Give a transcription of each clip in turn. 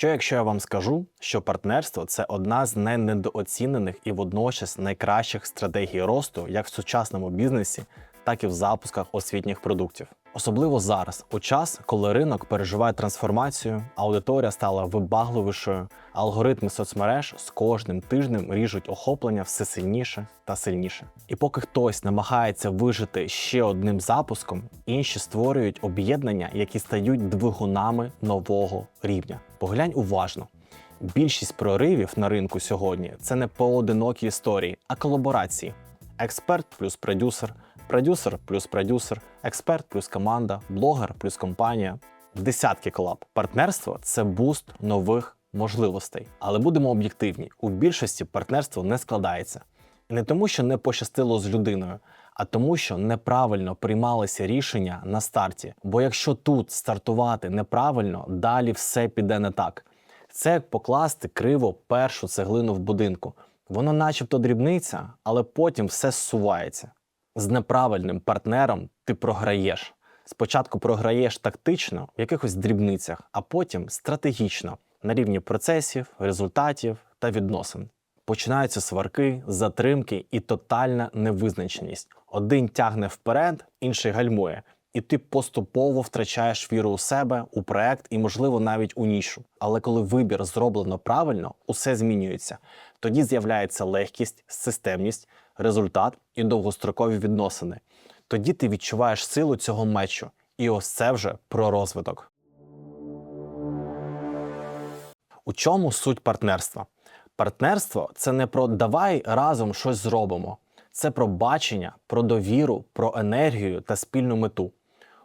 Що якщо я вам скажу, що партнерство це одна з найнедооцінених і водночас найкращих стратегій росту як в сучасному бізнесі, так і в запусках освітніх продуктів. Особливо зараз, у час, коли ринок переживає трансформацію, аудиторія стала вибагливішою, алгоритми соцмереж з кожним тижнем ріжуть охоплення все сильніше та сильніше. І поки хтось намагається вижити ще одним запуском, інші створюють об'єднання, які стають двигунами нового рівня. Поглянь уважно. Більшість проривів на ринку сьогодні це не поодинокі історії, а колаборації. Експерт плюс продюсер, продюсер плюс продюсер, експерт плюс команда, блогер плюс компанія. Десятки колаб. Партнерство це буст нових можливостей. Але будемо об'єктивні: у більшості партнерство не складається. І не тому, що не пощастило з людиною, а тому, що неправильно приймалися рішення на старті. Бо якщо тут стартувати неправильно, далі все піде не так. Це як покласти криво першу цеглину в будинку. Воно начебто дрібниця, але потім все зсувається. З неправильним партнером ти програєш. Спочатку програєш тактично в якихось дрібницях, а потім стратегічно на рівні процесів, результатів та відносин. Починаються сварки, затримки і тотальна невизначеність. Один тягне вперед, інший гальмує, і ти поступово втрачаєш віру у себе, у проект і, можливо, навіть у нішу. Але коли вибір зроблено правильно, усе змінюється. Тоді з'являється легкість, системність, результат і довгострокові відносини. Тоді ти відчуваєш силу цього мечу. І ось це вже про розвиток. У чому суть партнерства? Партнерство це не про давай разом щось зробимо. Це про бачення, про довіру, про енергію та спільну мету.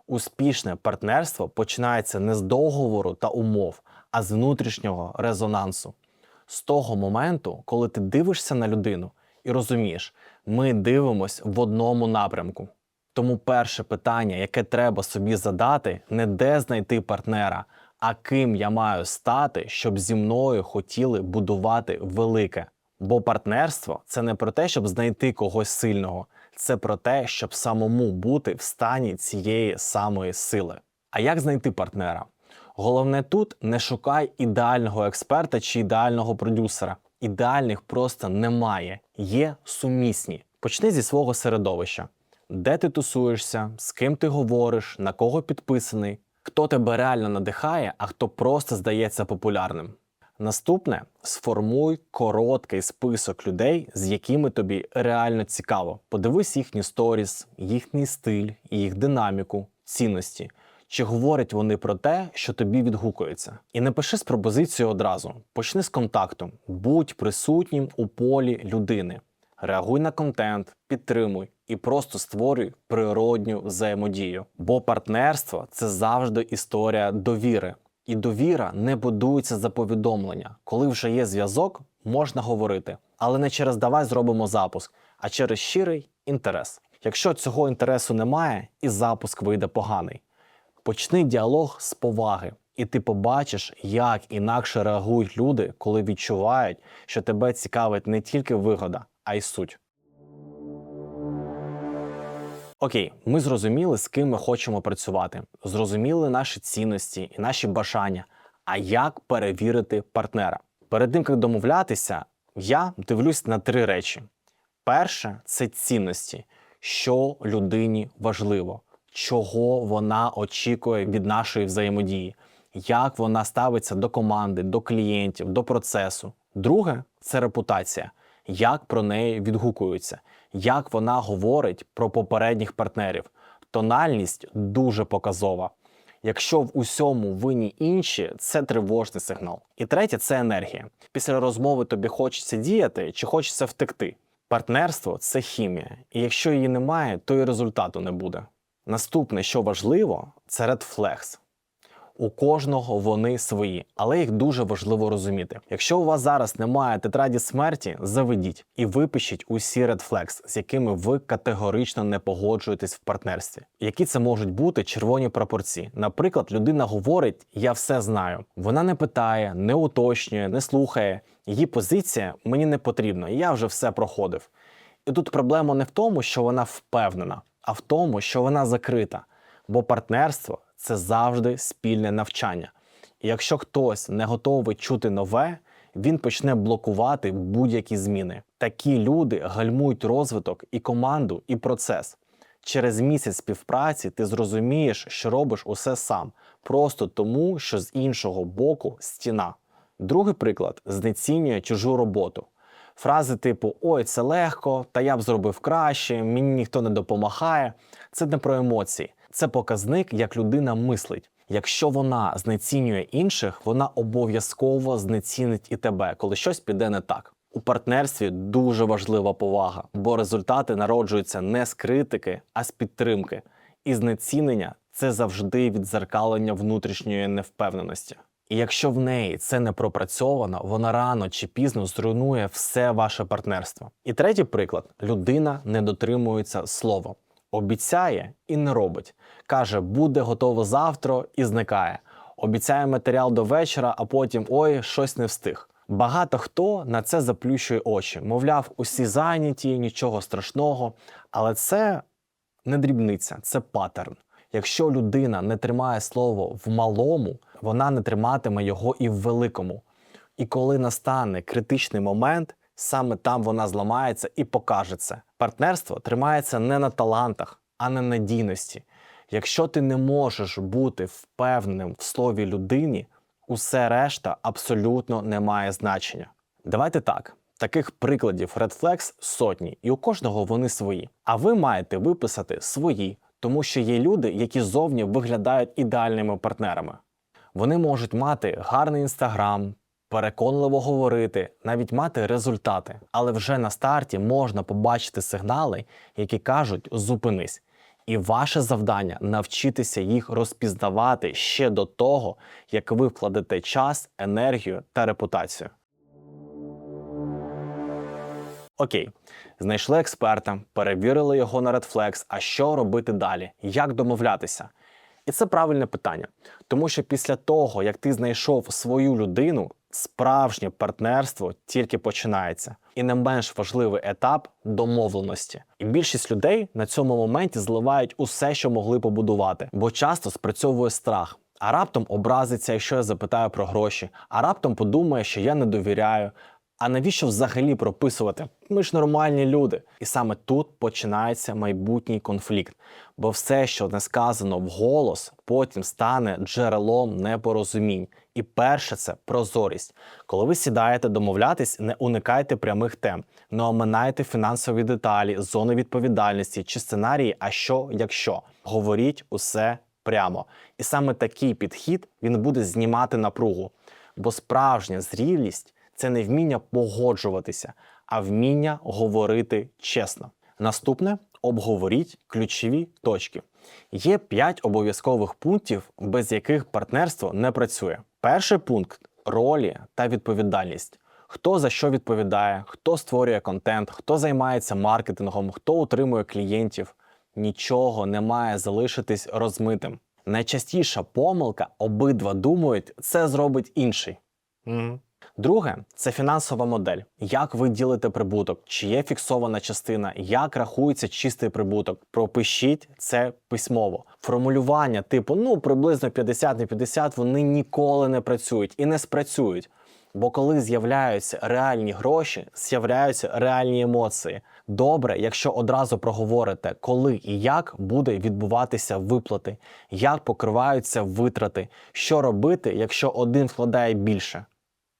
Успішне партнерство починається не з договору та умов, а з внутрішнього резонансу. З того моменту, коли ти дивишся на людину і розумієш, ми дивимось в одному напрямку. Тому перше питання, яке треба собі задати, не де знайти партнера, а ким я маю стати, щоб зі мною хотіли будувати велике. Бо партнерство це не про те, щоб знайти когось сильного, це про те, щоб самому бути в стані цієї самої сили. А як знайти партнера? Головне тут не шукай ідеального експерта чи ідеального продюсера. Ідеальних просто немає, є сумісні. Почни зі свого середовища. Де ти тусуєшся, з ким ти говориш, на кого підписаний, хто тебе реально надихає, а хто просто здається популярним. Наступне сформуй короткий список людей, з якими тобі реально цікаво. Подивись їхні сторіс, їхній стиль, їх динаміку, цінності. Чи говорять вони про те, що тобі відгукується? І не пиши з пропозицією одразу. Почни з контакту, будь присутнім у полі людини. Реагуй на контент, підтримуй і просто створюй природню взаємодію. Бо партнерство це завжди історія довіри. І довіра не будується за повідомлення. Коли вже є зв'язок, можна говорити, але не через давай зробимо запуск, а через щирий інтерес. Якщо цього інтересу немає, і запуск вийде поганий. Почни діалог з поваги, і ти побачиш, як інакше реагують люди, коли відчувають, що тебе цікавить не тільки вигода, а й суть. Окей, ми зрозуміли, з ким ми хочемо працювати, зрозуміли наші цінності і наші бажання. А як перевірити партнера? Перед тим як домовлятися, я дивлюсь на три речі: перше це цінності, що людині важливо, чого вона очікує від нашої взаємодії, як вона ставиться до команди, до клієнтів, до процесу. Друге це репутація, як про неї відгукуються, як вона говорить про попередніх партнерів. Тональність дуже показова. Якщо в усьому винні інші, це тривожний сигнал. І третє це енергія. Після розмови тобі хочеться діяти чи хочеться втекти. Партнерство це хімія, і якщо її немає, то і результату не буде. Наступне, що важливо, це Flags. У кожного вони свої, але їх дуже важливо розуміти. Якщо у вас зараз немає тетраді смерті, заведіть і випишіть усі Flags, з якими ви категорично не погоджуєтесь в партнерстві. Які це можуть бути червоні прапорці? Наприклад, людина говорить: Я все знаю. Вона не питає, не уточнює, не слухає. Її позиція мені не потрібна, я вже все проходив. І тут проблема не в тому, що вона впевнена, а в тому, що вона закрита. Бо партнерство це завжди спільне навчання. І якщо хтось не готовий чути нове, він почне блокувати будь-які зміни. Такі люди гальмують розвиток і команду, і процес. Через місяць співпраці ти зрозумієш, що робиш усе сам, просто тому, що з іншого боку стіна. Другий приклад знецінює чужу роботу. Фрази типу Ой, це легко, та я б зробив краще, мені ніхто не допомагає. Це не про емоції, це показник, як людина мислить. Якщо вона знецінює інших, вона обов'язково знецінить і тебе, коли щось піде не так. У партнерстві дуже важлива повага, бо результати народжуються не з критики, а з підтримки. І знецінення це завжди відзеркалення внутрішньої невпевненості. І якщо в неї це не пропрацьовано, вона рано чи пізно зруйнує все ваше партнерство. І третій приклад: людина не дотримується слова, обіцяє і не робить. Каже, буде готово завтра і зникає. Обіцяє матеріал до вечора, а потім ой, щось не встиг. Багато хто на це заплющує очі, мовляв, усі зайняті, нічого страшного. Але це не дрібниця, це паттерн. Якщо людина не тримає слово в малому, вона не триматиме його і в великому. І коли настане критичний момент, саме там вона зламається і покаже це. Партнерство тримається не на талантах, а на надійності. Якщо ти не можеш бути впевненим в слові людині, усе решта абсолютно не має значення. Давайте так. Таких прикладів Red Flags сотні, і у кожного вони свої. А ви маєте виписати свої, тому що є люди, які зовні виглядають ідеальними партнерами. Вони можуть мати гарний інстаграм, переконливо говорити, навіть мати результати. Але вже на старті можна побачити сигнали, які кажуть зупинись. І ваше завдання навчитися їх розпізнавати ще до того, як ви вкладете час, енергію та репутацію. Окей, знайшли експерта, перевірили його на Red Flags, А що робити далі? Як домовлятися? І це правильне питання, тому що після того, як ти знайшов свою людину, справжнє партнерство тільки починається. І не менш важливий етап домовленості. І більшість людей на цьому моменті зливають усе, що могли побудувати, бо часто спрацьовує страх. А раптом образиться, якщо я запитаю про гроші, а раптом подумає, що я не довіряю. А навіщо взагалі прописувати? Ми ж нормальні люди. І саме тут починається майбутній конфлікт. Бо все, що не сказано вголос, потім стане джерелом непорозумінь. І перше це прозорість. Коли ви сідаєте домовлятись, не уникайте прямих тем, не оминайте фінансові деталі, зони відповідальності чи сценарії, а що якщо. Говоріть усе прямо. І саме такий підхід він буде знімати напругу. Бо справжня зрілість це не вміння погоджуватися, а вміння говорити чесно. Наступне обговоріть ключові точки. Є 5 обов'язкових пунктів, без яких партнерство не працює. Перший пункт ролі та відповідальність. Хто за що відповідає, хто створює контент, хто займається маркетингом, хто утримує клієнтів. Нічого не має залишитись розмитим. Найчастіша помилка обидва думають, це зробить інший. Mm. Друге це фінансова модель. Як ви ділите прибуток, чи є фіксована частина, як рахується чистий прибуток. Пропишіть це письмово. Формулювання типу ну приблизно 50 на 50 вони ніколи не працюють і не спрацюють. Бо коли з'являються реальні гроші, з'являються реальні емоції. Добре, якщо одразу проговорите, коли і як буде відбуватися виплати, як покриваються витрати, що робити, якщо один вкладає більше.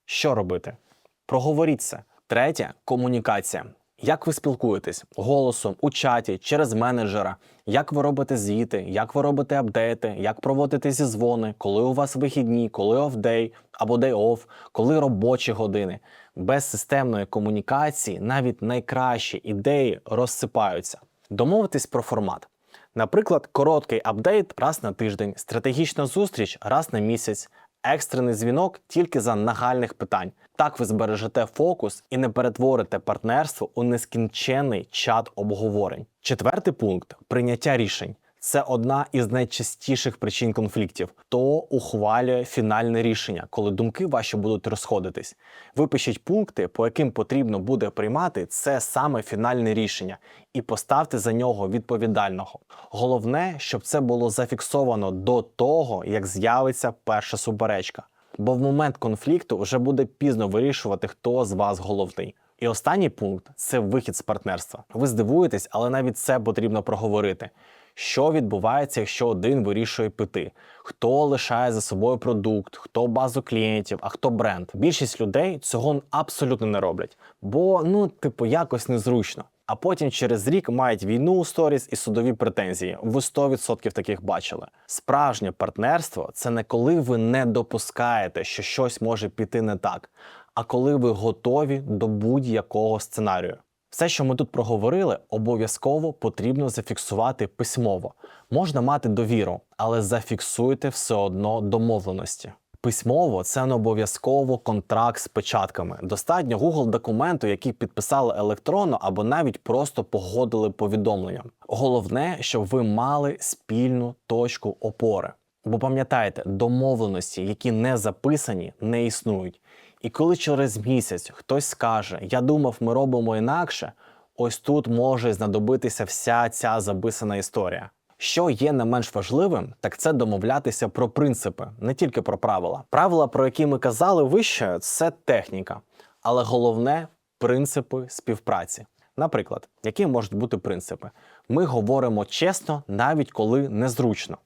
Що робити? Проговоріть це. Третє комунікація. Як ви спілкуєтесь голосом у чаті, через менеджера, як ви робите звіти, як ви робите апдейти, як проводите зізвони, коли у вас вихідні, коли офдей або off, коли робочі години. Без системної комунікації навіть найкращі ідеї розсипаються. Домовитись про формат. Наприклад, короткий апдейт раз на тиждень, стратегічна зустріч раз на місяць, екстрений дзвінок тільки за нагальних питань. Так ви збережете фокус і не перетворите партнерство у нескінчений чат обговорень. Четвертий пункт прийняття рішень. Це одна із найчастіших причин конфліктів. То ухвалює фінальне рішення, коли думки ваші будуть розходитись. Випишіть пункти, по яким потрібно буде приймати це саме фінальне рішення, і поставте за нього відповідального. Головне, щоб це було зафіксовано до того, як з'явиться перша суперечка. бо в момент конфлікту вже буде пізно вирішувати, хто з вас головний. І останній пункт це вихід з партнерства. Ви здивуєтесь, але навіть це потрібно проговорити. Що відбувається, якщо один вирішує піти? Хто лишає за собою продукт, хто базу клієнтів, а хто бренд? Більшість людей цього абсолютно не роблять, бо ну, типу, якось незручно. А потім через рік мають війну у сторіс і судові претензії. Ви 100% таких бачили. Справжнє партнерство це не коли ви не допускаєте, що щось може піти не так, а коли ви готові до будь-якого сценарію. Все, що ми тут проговорили, обов'язково потрібно зафіксувати письмово. Можна мати довіру, але зафіксуйте все одно домовленості. Письмово це не обов'язково контракт з печатками. Достатньо Google документу, який підписали електронно або навіть просто погодили повідомленням. Головне, щоб ви мали спільну точку опори. Бо пам'ятайте, домовленості, які не записані, не існують. І коли через місяць хтось скаже, я думав, ми робимо інакше, ось тут може знадобитися вся ця записана історія. Що є не менш важливим, так це домовлятися про принципи, не тільки про правила. Правила, про які ми казали вище, це техніка, але головне принципи співпраці. Наприклад, які можуть бути принципи? Ми говоримо чесно, навіть коли незручно.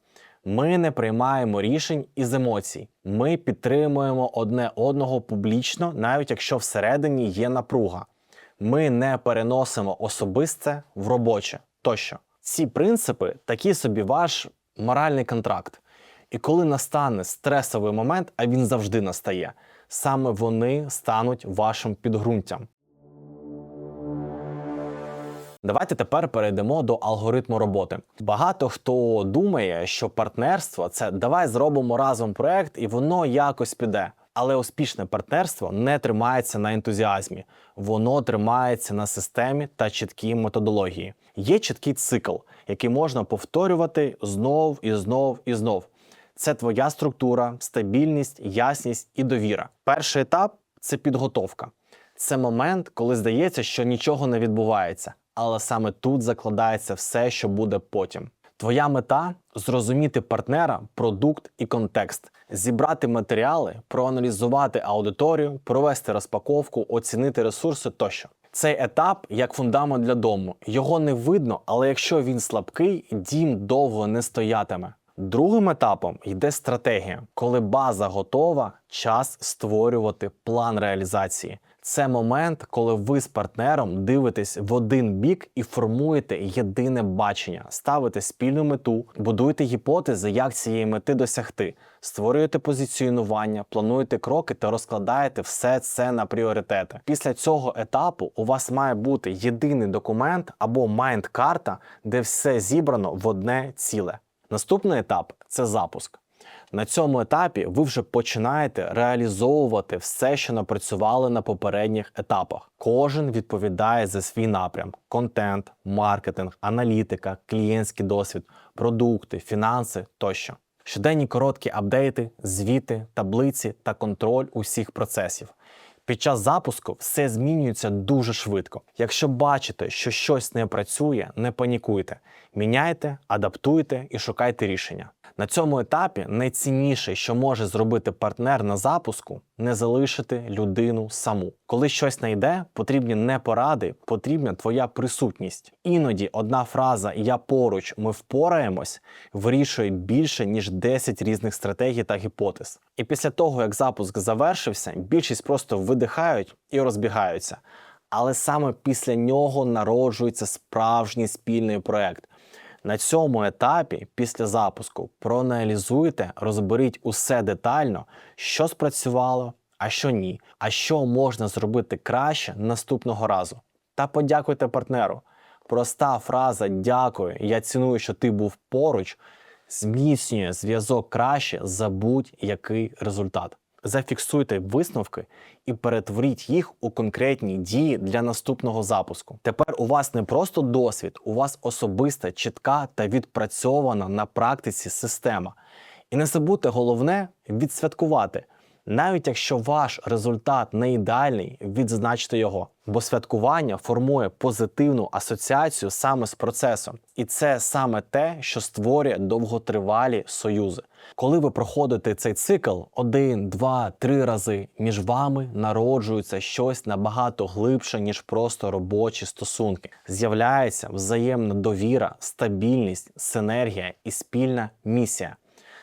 Ми не приймаємо рішень із емоцій. Ми підтримуємо одне одного публічно, навіть якщо всередині є напруга. Ми не переносимо особисте в робоче тощо. Ці принципи такі собі ваш моральний контракт. І коли настане стресовий момент, а він завжди настає, саме вони стануть вашим підґрунтям. Давайте тепер перейдемо до алгоритму роботи. Багато хто думає, що партнерство це давай зробимо разом проект і воно якось піде. Але успішне партнерство не тримається на ентузіазмі, воно тримається на системі та чіткій методології. Є чіткий цикл, який можна повторювати знов і знов і знов. Це твоя структура, стабільність, ясність і довіра. Перший етап це підготовка. Це момент, коли здається, що нічого не відбувається, але саме тут закладається все, що буде потім. Твоя мета зрозуміти партнера, продукт і контекст, зібрати матеріали, проаналізувати аудиторію, провести розпаковку, оцінити ресурси тощо. Цей етап як фундамент для дому. Його не видно, але якщо він слабкий, дім довго не стоятиме. Другим етапом йде стратегія. Коли база готова, час створювати план реалізації. Це момент, коли ви з партнером дивитесь в один бік і формуєте єдине бачення, ставите спільну мету, будуєте гіпотези, як цієї мети досягти, створюєте позиціонування, плануєте кроки та розкладаєте все це на пріоритети. Після цього етапу у вас має бути єдиний документ або майнд-карта, де все зібрано в одне ціле. Наступний етап це запуск. На цьому етапі ви вже починаєте реалізовувати все, що напрацювали на попередніх етапах. Кожен відповідає за свій напрям: контент, маркетинг, аналітика, клієнтський досвід, продукти, фінанси тощо. Щоденні короткі апдейти, звіти, таблиці та контроль усіх процесів. Під час запуску все змінюється дуже швидко. Якщо бачите, що щось не працює, не панікуйте. Міняйте, адаптуйте і шукайте рішення. На цьому етапі найцінніше, що може зробити партнер на запуску, не залишити людину саму. Коли щось не йде, потрібні не поради, потрібна твоя присутність. Іноді одна фраза Я поруч, ми впораємось вирішує більше ніж 10 різних стратегій та гіпотез. І після того, як запуск завершився, більшість просто видихають і розбігаються. Але саме після нього народжується справжній спільний проект. На цьому етапі, після запуску, проаналізуйте, розберіть усе детально, що спрацювало, а що ні, а що можна зробити краще наступного разу. Та подякуйте партнеру. Проста фраза Дякую, я ціную, що ти був поруч, зміцнює зв'язок краще за будь-який результат. Зафіксуйте висновки і перетворіть їх у конкретні дії для наступного запуску. Тепер у вас не просто досвід, у вас особиста, чітка та відпрацьована на практиці система. І не забудьте головне відсвяткувати. Навіть якщо ваш результат не ідеальний, відзначте його, бо святкування формує позитивну асоціацію саме з процесом, і це саме те, що створює довготривалі союзи. Коли ви проходите цей цикл один, два, три рази, між вами народжується щось набагато глибше, ніж просто робочі стосунки. З'являється взаємна довіра, стабільність, синергія і спільна місія.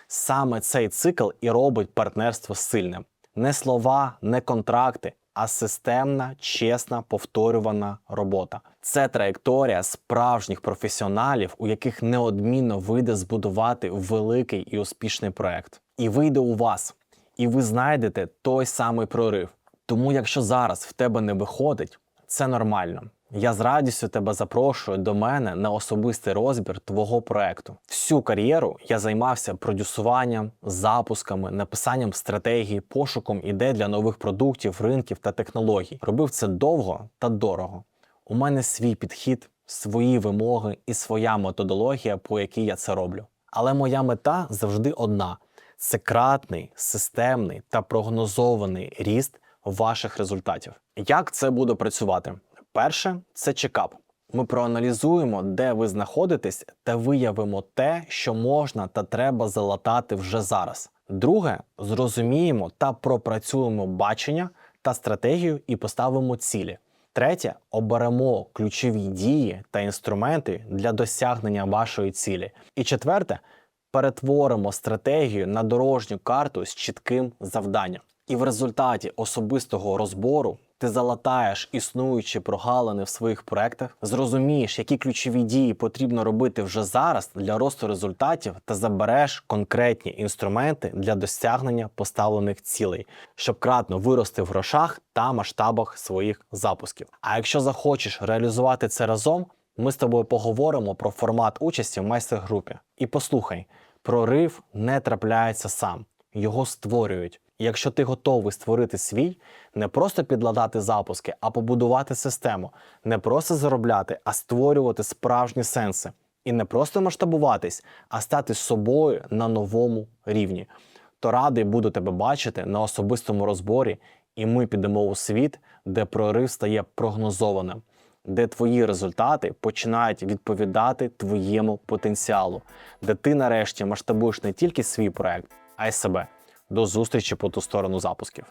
Саме цей цикл і робить партнерство сильним. Не слова, не контракти, а системна, чесна, повторювана робота. Це траєкторія справжніх професіоналів, у яких неодмінно вийде збудувати великий і успішний проект. І вийде у вас, і ви знайдете той самий прорив. Тому, якщо зараз в тебе не виходить, це нормально. Я з радістю тебе запрошую до мене на особистий розбір твого проекту. Всю кар'єру я займався продюсуванням, запусками, написанням стратегії, пошуком ідей для нових продуктів, ринків та технологій. Робив це довго та дорого. У мене свій підхід, свої вимоги і своя методологія, по якій я це роблю. Але моя мета завжди одна: це кратний, системний та прогнозований ріст ваших результатів. Як це буде працювати? Перше це чекап. Ми проаналізуємо, де ви знаходитесь, та виявимо те, що можна та треба залатати вже зараз. Друге, зрозуміємо та пропрацюємо бачення та стратегію і поставимо цілі. Третє, оберемо ключові дії та інструменти для досягнення вашої цілі. І четверте, перетворимо стратегію на дорожню карту з чітким завданням. І в результаті особистого розбору ти залатаєш існуючі прогалини в своїх проектах, зрозумієш, які ключові дії потрібно робити вже зараз для росту результатів, та забереш конкретні інструменти для досягнення поставлених цілей, щоб кратно вирости в грошах та масштабах своїх запусків. А якщо захочеш реалізувати це разом, ми з тобою поговоримо про формат участі в майстер-групі. І послухай, прорив не трапляється сам, його створюють. Якщо ти готовий створити свій, не просто підладати запуски, а побудувати систему, не просто заробляти, а створювати справжні сенси. І не просто масштабуватись, а стати собою на новому рівні. То радий буду тебе бачити на особистому розборі, і ми підемо у світ, де прорив стає прогнозованим, де твої результати починають відповідати твоєму потенціалу, де ти нарешті масштабуєш не тільки свій проект, а й себе. До зустрічі по ту сторону запусків.